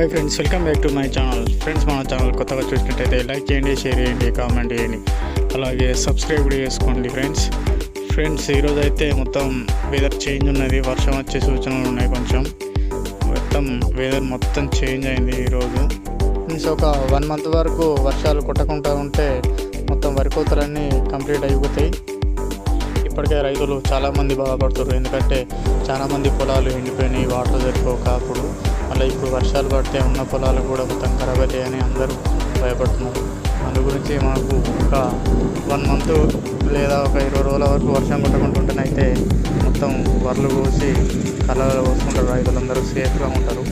Hi friends welcome back to my channel. Friends మన channel కొత్తగా చూసినట్టయితే లైక్ చేయండి షేర్ చేయండి కామెంట్ చేయండి. అలాగే సబ్స్క్రైబ్ కూడా చేసుకోండి ఫ్రెండ్స్. ఫ్రెండ్స్ ఈరోజు అయితే మొత్తం వెదర్ చేంజ్ ఉన్నది. వర్షం వచ్చే సూచనలు ఉన్నాయి కొంచెం. మొత్తం వెదర్ మొత్తం చేంజ్ అయింది ఈరోజు. ఫ్రెండ్స్ ఒక వన్ మంత్ వరకు వర్షాలు కొట్టకుండా ఉంటే మొత్తం వరి కోతలన్నీ కంప్లీట్ అయిపోతాయి. ఇప్పటికే రైతులు చాలామంది బాధపడుతున్నారు ఎందుకంటే చాలామంది పొలాలు ఎండిపోయినాయి వాటర్ సరిపోక అప్పుడు. మళ్ళీ ఇప్పుడు వర్షాలు పడితే ఉన్న పొలాలు కూడా మొత్తం ఖరాబ్ అవుతాయని అందరూ భయపడుతున్నారు. అందు గురించి మాకు ఒక వన్ మంత్ లేదా ఒక ఇరవై రోజుల వరకు వర్షం కొట్టకుంటుంటేనైతే మొత్తం వరలు కోసి కళ్ళలో పోసుకుంటారు రైతులందరూ సేఫ్గా ఉంటారు.